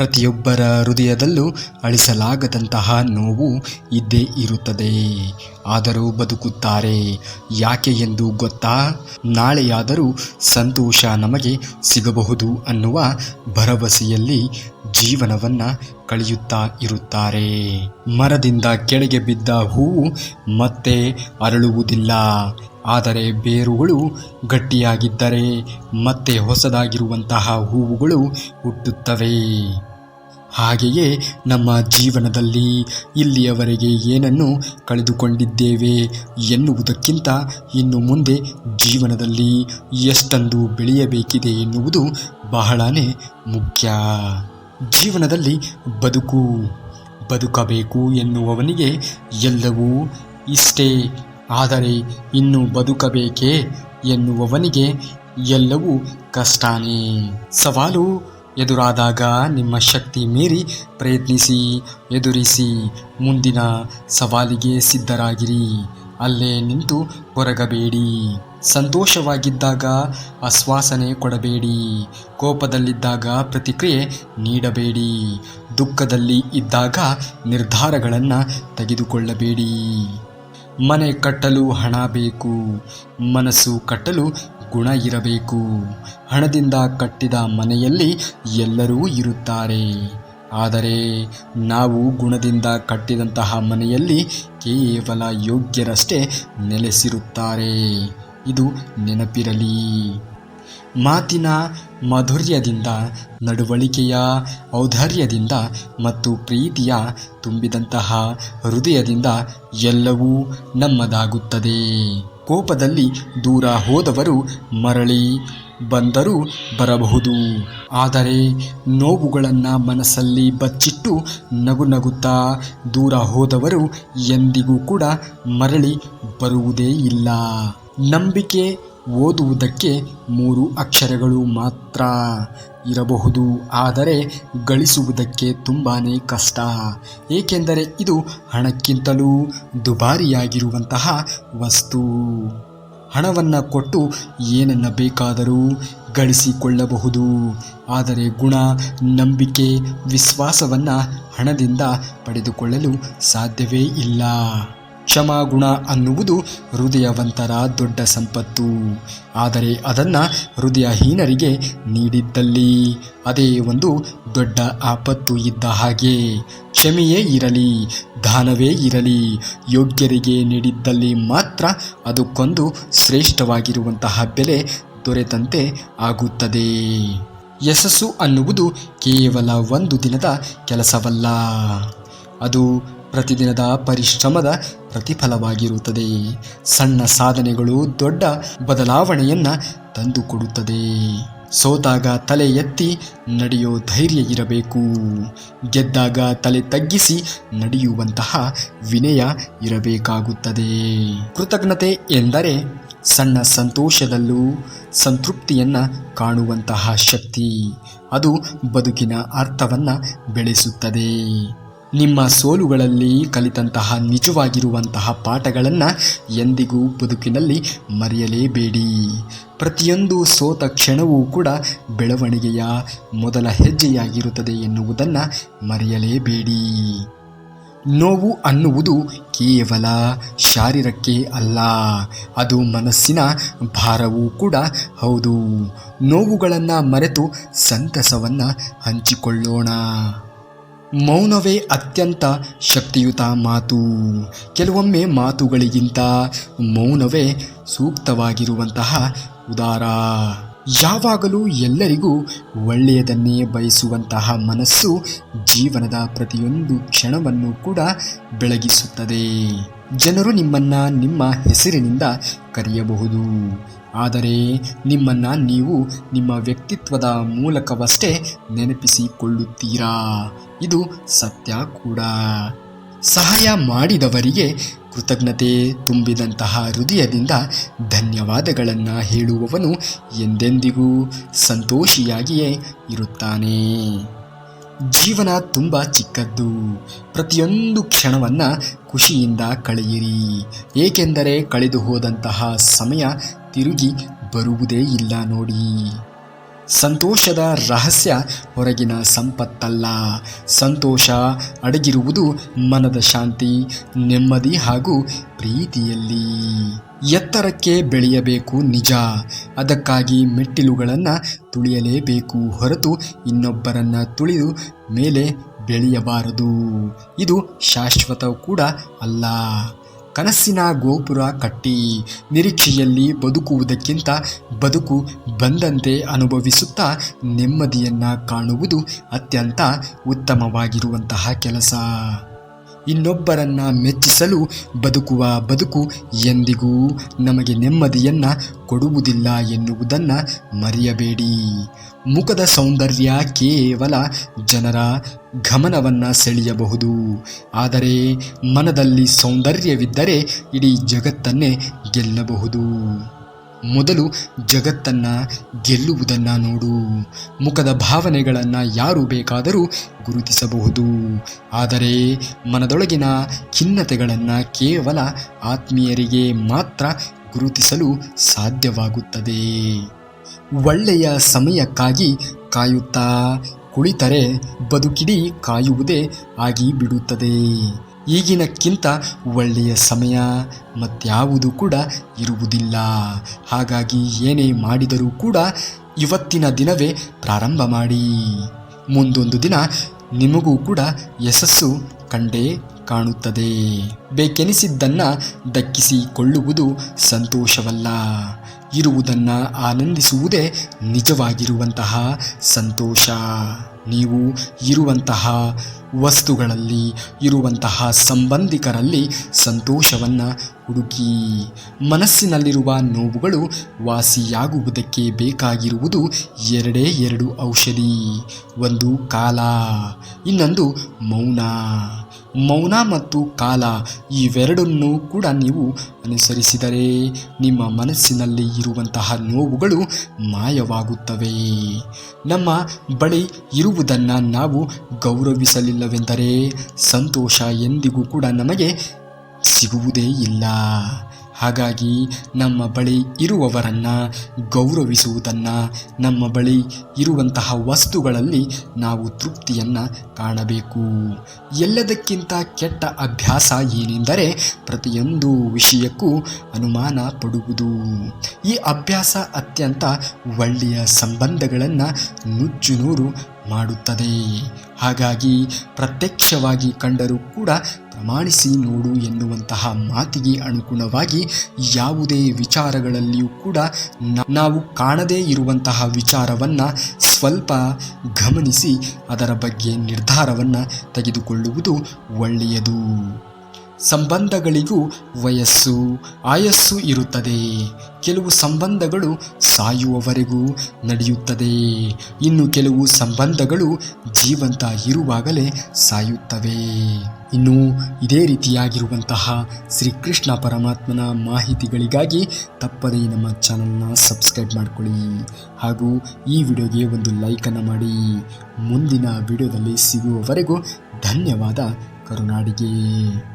ಪ್ರತಿಯೊಬ್ಬರ ಹೃದಯದಲ್ಲೂ ಅಳಿಸಲಾಗದಂತಹ ನೋವು ಇದ್ದೇ ಇರುತ್ತದೆ. ಆದರೂ ಬದುಕುತ್ತಾರೆ. ಯಾಕೆ ಎಂದು ಗೊತ್ತಾ? ನಾಳೆಯಾದರೂ ಸಂತೋಷ ನಮಗೆ ಸಿಗಬಹುದು ಅನ್ನುವ ಭರವಸೆಯಲ್ಲಿ ಜೀವನವನ್ನು ಕಳೆಯುತ್ತಾ ಇರುತ್ತಾರೆ. ಮರದಿಂದ ಕೆಳಗೆ ಬಿದ್ದ ಹೂವು ಮತ್ತೆ ಅರಳುವುದಿಲ್ಲ. ಆದರೆ ಬೇರುಗಳು ಗಟ್ಟಿಯಾಗಿದ್ದರೆ ಮತ್ತೆ ಹೊಸದಾಗಿರುವಂತಹ ಹೂವುಗಳು ಹುಟ್ಟುತ್ತವೆ. ಹಾಗೆಯೇ ನಮ್ಮ ಜೀವನದಲ್ಲಿ ಇಲ್ಲಿಯವರೆಗೆ ಏನನ್ನು ಕಳೆದುಕೊಂಡಿದ್ದೇವೆ ಎನ್ನುವುದಕ್ಕಿಂತ ಇನ್ನು ಮುಂದೆ ಜೀವನದಲ್ಲಿ ಎಷ್ಟೊಂದು ಬೆಳೆಯಬೇಕಿದೆ ಎನ್ನುವುದು ಬಹಳನೇ ಮುಖ್ಯ. ಜೀವನದಲ್ಲಿ ಬದುಕು, ಬದುಕಬೇಕು ಎನ್ನುವವನಿಗೆ ಎಲ್ಲವೂ ಇಷ್ಟೇ. ಆದರೆ ಇನ್ನು ಬದುಕಬೇಕೇ ಎನ್ನುವವನಿಗೆ ಎಲ್ಲವೂ ಕಷ್ಟನೇ. ಸವಾಲು ಎದುರಾದಾಗ ನಿಮ್ಮ ಶಕ್ತಿ ಮೀರಿ ಪ್ರಯತ್ನಿಸಿ, ಎದುರಿಸಿ, ಮುಂದಿನ ಸವಾಲಿಗೆ ಸಿದ್ಧರಾಗಿರಿ. ಅಲ್ಲೇ ನಿಂತು ಹೊರಗಬೇಡಿ ಸಂತೋಷವಾಗಿದ್ದಾಗ ಆಶ್ವಾಸನೆ ಕೊಡಬೇಡಿ. ಕೋಪದಲ್ಲಿದ್ದಾಗ ಪ್ರತಿಕ್ರಿಯೆ ನೀಡಬೇಡಿ. ದುಃಖದಲ್ಲಿ ಇದ್ದಾಗ ನಿರ್ಧಾರಗಳನ್ನು ತೆಗೆದುಕೊಳ್ಳಬೇಡಿ. ಮನೆ ಕಟ್ಟಲು ಹಣ ಬೇಕು, ಮನಸ್ಸು ಕಟ್ಟಲು ಗುಣ ಇರಬೇಕು. ಹಣದಿಂದ ಕಟ್ಟಿದ ಮನೆಯಲ್ಲಿ ಎಲ್ಲರೂ ಇರುತ್ತಾರೆ. ಆದರೆ ನಾವು ಗುಣದಿಂದ ಕಟ್ಟಿದಂತಹ ಮನೆಯಲ್ಲಿ ಕೇವಲ ಯೋಗ್ಯರಷ್ಟೇ ನೆಲೆಸಿರುತ್ತಾರೆ. ಇದು ನೆನಪಿರಲಿ. ಮಾತಿನ ಮಾಧುರ್ಯದಿಂದ, ನಡವಳಿಕೆಯ ಔದಾರ್ಯದಿಂದ ಮತ್ತು ಪ್ರೀತಿಯ ತುಂಬಿದಂತಹ ಹೃದಯದಿಂದ ಎಲ್ಲವೂ ನಮ್ಮದಾಗುತ್ತದೆ. ಕೋಪದಲ್ಲಿ ದೂರ ಹೋದವರು ಮರಳಿ ಬಂದರೂ ಬರಬಹುದು. ಆದರೆ ನೋವುಗಳನ್ನು ಮನಸ್ಸಲ್ಲಿ ಬಚ್ಚಿಟ್ಟು ನಗು ನಗುತ್ತಾ ದೂರ ಹೋದವರು ಎಂದಿಗೂ ಕೂಡ ಮರಳಿ ಬರುವುದೇ ಇಲ್ಲ. ನಂಬಿಕೆ ಓದುವುದಕ್ಕೆ ಮೂರು ಅಕ್ಷರಗಳು ಮಾತ್ರ ಇರಬಹುದು. ಆದರೆ ಗಳಿಸುವುದಕ್ಕೆ ತುಂಬಾ ಕಷ್ಟ. ಏಕೆಂದರೆ ಇದು ಹಣಕ್ಕಿಂತಲೂ ದುಬಾರಿಯಾಗಿರುವಂತಹ ವಸ್ತು. ಹಣವನ್ನು ಕೊಟ್ಟು ಏನನ್ನ ಬೇಕಾದರೂ ಗಳಿಸಿಕೊಳ್ಳಬಹುದು. ಆದರೆ ಗುಣ, ನಂಬಿಕೆ, ವಿಶ್ವಾಸವನ್ನು ಹಣದಿಂದ ಪಡೆದುಕೊಳ್ಳಲು ಸಾಧ್ಯವೇ ಇಲ್ಲ. ಕ್ಷಮಾಗುಣ ಅನ್ನುವುದು ಹೃದಯವಂತರ ದೊಡ್ಡ ಸಂಪತ್ತು. ಆದರೆ ಅದನ್ನು ಹೃದಯಹೀನರಿಗೆ ನೀಡಿದ್ದಲ್ಲಿ ಅದೇ ಒಂದು ದೊಡ್ಡ ಆಪತ್ತು ಇದ್ದ ಹಾಗೆ. ಕ್ಷಮೆಯೇ ಇರಲಿ, ದಾನವೇ ಇರಲಿ, ಯೋಗ್ಯರಿಗೆ ನೀಡಿದ್ದಲ್ಲಿ ಮಾತ್ರ ಅದಕ್ಕೊಂದು ಶ್ರೇಷ್ಠವಾಗಿರುವಂತಹ ಬೆಲೆ ದೊರೆತಂತೆ ಆಗುತ್ತದೆ. ಯಶಸ್ಸು ಅನ್ನುವುದು ಕೇವಲ ಒಂದು ದಿನದ ಕೆಲಸವಲ್ಲ. ಅದು ಪ್ರತಿದಿನದ ಪರಿಶ್ರಮದ ಪ್ರತಿಫಲವಾಗಿರುತ್ತದೆ. ಸಣ್ಣ ಸಾಧನೆಗಳು ದೊಡ್ಡ ಬದಲಾವಣೆಯನ್ನು ತಂದುಕೊಡುತ್ತದೆ. ಸೋತಾಗ ತಲೆ ಎತ್ತಿ ನಡೆಯೋ ಧೈರ್ಯ ಇರಬೇಕು. ಗೆದ್ದಾಗ ತಲೆ ತಗ್ಗಿಸಿ ನಡೆಯುವಂತಹ ವಿನಯ ಇರಬೇಕಾಗುತ್ತದೆ. ಕೃತಜ್ಞತೆ ಎಂದರೆ ಸಣ್ಣ ಸಂತೋಷದಲ್ಲೂ ಸಂತೃಪ್ತಿಯನ್ನು ಕಾಣುವಂತಹ ಶಕ್ತಿ. ಅದು ಬದುಕಿನ ಅರ್ಥವನ್ನು ಬೆಳೆಸುತ್ತದೆ. ನಿಮ್ಮ ಸೋಲುಗಳಲ್ಲಿ ಕಲಿತಂತಹ ನಿಜವಾಗಿರುವಂತಹ ಪಾಠಗಳನ್ನು ಎಂದಿಗೂ ಬದುಕಿನಲ್ಲಿ ಮರೆಯಲೇಬೇಡಿ. ಪ್ರತಿಯೊಂದು ಸೋತ ಕ್ಷಣವೂ ಕೂಡ ಬೆಳವಣಿಗೆಯ ಮೊದಲ ಹೆಜ್ಜೆಯಾಗಿರುತ್ತದೆ ಎನ್ನುವುದನ್ನು ಮರೆಯಲೇಬೇಡಿ. ನೋವು ಅನ್ನುವುದು ಕೇವಲ ಶಾರೀರಕ್ಕೆ ಅಲ್ಲ, ಅದು ಮನಸ್ಸಿನ ಭಾರವೂ ಕೂಡ ಹೌದು. ನೋವುಗಳನ್ನು ಮರೆತು ಸಂತಸವನ್ನು ಹಂಚಿಕೊಳ್ಳೋಣ. ಮೌನವೇ ಅತ್ಯಂತ ಶಕ್ತಿಯುತ ಮಾತು. ಕೆಲವೊಮ್ಮೆ ಮಾತುಗಳಿಗಿಂತ ಮೌನವೇ ಸೂಕ್ತವಾಗಿರುವಂತಹ ಉದಾರ. ಯಾವಾಗಲೂ ಎಲ್ಲರಿಗೂ ಒಳ್ಳೆಯದನ್ನೇ ಬಯಸುವಂತಹ ಮನಸ್ಸು ಜೀವನದ ಪ್ರತಿಯೊಂದು ಕ್ಷಣವನ್ನು ಕೂಡ ಬೆಳಗಿಸುತ್ತದೆ. ಜನರು ನಿಮ್ಮನ್ನ ನಿಮ್ಮ ಹೆಸರಿನಿಂದ ಕರೆಯಬಹುದು. ಆದರೆ ನಿಮ್ಮನ್ನ ನೀವು ನಿಮ್ಮ ವ್ಯಕ್ತಿತ್ವದ ಮೂಲಕವಷ್ಟೇ ನೆನಪಿಸಿಕೊಳ್ಳುತ್ತೀರಾ? ಇದು ಸತ್ಯ ಕೂಡ. ಸಹಾಯ ಮಾಡಿದವರಿಗೆ ಕೃತಜ್ಞತೆ ತುಂಬಿದಂತಹ ಹೃದಯದಿಂದ ಧನ್ಯವಾದಗಳನ್ನು ಹೇಳುವವನು ಎಂದೆಂದಿಗೂ ಸಂತೋಷಿಯಾಗಿಯೇ ಇರುತ್ತಾನೆ. ಜೀವನ ತುಂಬ ಚಿಕ್ಕದ್ದು. ಪ್ರತಿಯೊಂದು ಕ್ಷಣವನ್ನು ಖುಷಿಯಿಂದ ಕಳೆಯಿರಿ. ಏಕೆಂದರೆ ಕಳೆದು ಹೋದಂತಹ ಸಮಯ ತಿರುಗಿ ಬರುವುದೇ ಇಲ್ಲ ನೋಡಿ. ಸಂತೋಷದ ರಹಸ್ಯ ಹೊರಗಿನ ಸಂಪತ್ತಲ್ಲ. ಸಂತೋಷ ಅಡಗಿರುವುದು ಮನದ ಶಾಂತಿ, ನೆಮ್ಮದಿ ಹಾಗೂ ಪ್ರೀತಿಯಲ್ಲಿ. ಎತ್ತರಕ್ಕೆ ಬೆಳೆಯಬೇಕು ನಿಜ. ಅದಕ್ಕಾಗಿ ಮೆಟ್ಟಿಲುಗಳನ್ನು ತುಳಿಯಲೇಬೇಕು. ಹೊರತು ಇನ್ನೊಬ್ಬರನ್ನು ತುಳಿದು ಮೇಲೆ ಬೆಳೆಯಬಾರದು. ಇದು ಶಾಶ್ವತ ಕೂಡ ಅಲ್ಲ. ಕನಸಿನ ಗೋಪುರ ಕಟ್ಟಿ ನಿರೀಕ್ಷೆಯಲ್ಲಿ ಬದುಕುವುದಕ್ಕಿಂತ ಬದುಕು ಬಂದಂತೆ ಅನುಭವಿಸುತ್ತಾ ನೆಮ್ಮದಿಯನ್ನು ಕಾಣುವುದು ಅತ್ಯಂತ ಉತ್ತಮವಾಗಿರುವಂತಹ ಕೆಲಸ. ಇನ್ನೊಬ್ಬರನ್ನ ಮೆಚ್ಚಿಸಲು ಬದುಕುವ ಬದುಕು ಎಂದಿಗೂ ನಮಗೆ ನೆಮ್ಮದಿಯನ್ನ ಕೊಡುವುದಿಲ್ಲ ಎನ್ನುವುದನ್ನು ಮರೆಯಬೇಡಿ. ಮುಖದ ಸೌಂದರ್ಯ ಕೇವಲ ಜನರ ಗಮನವನ್ನ ಸೆಳೆಯಬಹುದು. ಆದರೆ ಮನದಲ್ಲಿ ಸೌಂದರ್ಯವಿದ್ದರೆ ಇಡೀ ಜಗತ್ತನ್ನೇ ಗೆಲ್ಲಬಹುದು. ಮೊದಲು ಜಗತ್ತನ್ನ ಗೆಲ್ಲುವುದನ್ನ ನೋಡು. ಮುಖದ ಭಾವನೆಗಳನ್ನ ಯಾರು ಬೇಕಾದರೂ ಗುರುತಿಸಬಹುದು. ಆದರೆ ಮನದೊಳಗಿನ ಖಿನ್ನತೆಗಳನ್ನು ಕೇವಲ ಆತ್ಮೀಯರಿಗೆ ಮಾತ್ರ ಗುರುತಿಸಲು ಸಾಧ್ಯವಾಗುತ್ತದೆ. ಒಳ್ಳೆಯ ಸಮಯಕ್ಕಾಗಿ ಕಾಯುತ್ತಾ ಕುಳಿತರೆ ಬದುಕಿಡೀ ಕಾಯುವುದೇ ಆಗಿ ಬಿಡುತ್ತದೆ ಈಗಿನಕ್ಕಿಂತ ಒಳ್ಳೆಯ ಸಮಯ ಮತ್ಯಾವುದು ಕೂಡ ಇರುವುದಿಲ್ಲ. ಹಾಗಾಗಿ ಏನೇ ಮಾಡಿದರೂ ಕೂಡ ಇವತ್ತಿನ ದಿನವೇ ಪ್ರಾರಂಭ ಮಾಡಿ. ಮುಂದೊಂದು ದಿನ ನಿಮಗೂ ಕೂಡ ಯಶಸ್ಸು ಕಂಡೇ ಕಾಣುತ್ತದೆ. ಬೇಕೆನಿಸಿದ್ದನ್ನು ದಕ್ಕಿಸಿಕೊಳ್ಳುವುದು ಸಂತೋಷವಲ್ಲ. ಇರುವುದನ್ನು ಆನಂದಿಸುವುದೇ ನಿಜವಾಗಿರುವಂತಹ ಸಂತೋಷ. ನೀವು ಇರುವಂತಹ ವಸ್ತುಗಳಲ್ಲಿ ಇರುವಂತಹ ಸಂಬಂಧಿಕರಲ್ಲಿ ಸಂತೋಷವನ್ನು ಹುಡುಕಿ. ಮನಸ್ಸಿನಲ್ಲಿರುವ ನೋವುಗಳು ವಾಸಿಯಾಗುವುದಕ್ಕೆ ಬೇಕಾಗಿರುವುದು ಎರಡೇ ಎರಡು ಔಷಧಿ. ಒಂದು ಕಾಲ, ಇನ್ನೊಂದು ಮೌನ. ಮೌನ ಮತ್ತು ಕಾಲ ಇವೆರಡನ್ನೂ ಕೂಡ ನೀವು ಅನುಸರಿಸಿದರೆ ನಿಮ್ಮ ಮನಸ್ಸಿನಲ್ಲಿ ಇರುವಂತಹ ನೋವುಗಳು ಮಾಯವಾಗುತ್ತವೆ. ನಮ್ಮ ಬಳಿ ಇರುವುದನ್ನು ನಾವು ಗೌರವಿಸಲಿಲ್ಲವೆಂದರೆ ಸಂತೋಷ ಎಂದಿಗೂ ಕೂಡ ನಮಗೆ ಸಿಗುವುದೇ ಇಲ್ಲ. ಹಾಗಾಗಿ ನಮ್ಮ ಬಳಿ ಇರುವವರನ್ನು ಗೌರವಿಸುವುದನ್ನು ನಮ್ಮ ಬಳಿ ಇರುವಂತಹ ವಸ್ತುಗಳಲ್ಲಿ ನಾವು ತೃಪ್ತಿಯನ್ನು ಕಾಣಬೇಕು. ಎಲ್ಲದಕ್ಕಿಂತ ಕೆಟ್ಟ ಅಭ್ಯಾಸ ಏನೆಂದರೆ ಪ್ರತಿಯೊಂದು ವಿಷಯಕ್ಕೂ ಅನುಮಾನ ಪಡುವುದು. ಈ ಅಭ್ಯಾಸ ಅತ್ಯಂತ ಒಳ್ಳೆಯ ಸಂಬಂಧಗಳನ್ನು ನುಚ್ಚುನೂರು ಮಾಡುತ್ತದೆ. ಹಾಗಾಗಿ ಪ್ರತ್ಯಕ್ಷವಾಗಿ ಕಂಡರೂ ಕೂಡ ಪ್ರಮಾಣಿಸಿ ನೋಡು ಎನ್ನುವಂತಹ ಮಾತಿಗೆ ಅನುಗುಣವಾಗಿ ಯಾವುದೇ ವಿಚಾರಗಳಲ್ಲಿಯೂ ಕೂಡ ನಾವು ಕಾಣದೇ ಇರುವಂತಹ ವಿಚಾರವನ್ನು ಸ್ವಲ್ಪ ಗಮನಿಸಿ ಅದರ ಬಗ್ಗೆ ನಿರ್ಧಾರವನ್ನು ತೆಗೆದುಕೊಳ್ಳುವುದು ಒಳ್ಳೆಯದು. ಸಂಬಂಧಗಳಿಗೂ ವಯಸ್ಸು, ಆಯಸ್ಸು ಇರುತ್ತದೆ. ಕೆಲವು ಸಂಬಂಧಗಳು ಸಾಯುವವರೆಗೂ ನಡೆಯುತ್ತದೆ. ಇನ್ನು ಕೆಲವು ಸಂಬಂಧಗಳು ಜೀವಂತ ಇರುವಾಗಲೇ ಸಾಯುತ್ತವೆ. ಇನ್ನು ಇದೇ ರೀತಿಯಾಗಿರುವಂತಹ ಶ್ರೀಕೃಷ್ಣ ಪರಮಾತ್ಮನ ಮಾಹಿತಿಗಳಿಗಾಗಿ ತಪ್ಪದೇ ನಮ್ಮ ಚಾನಲ್ನ ಸಬ್ಸ್ಕ್ರೈಬ್ ಮಾಡಿಕೊಳ್ಳಿ. ಹಾಗೂ ಈ ವಿಡಿಯೋಗೆ ಒಂದು ಲೈಕನ್ನು ಮಾಡಿ. ಮುಂದಿನ ವಿಡಿಯೋದಲ್ಲಿ ಸಿಗುವವರೆಗೂ ಧನ್ಯವಾದ. ಕರುನಾಡಿಗೆ.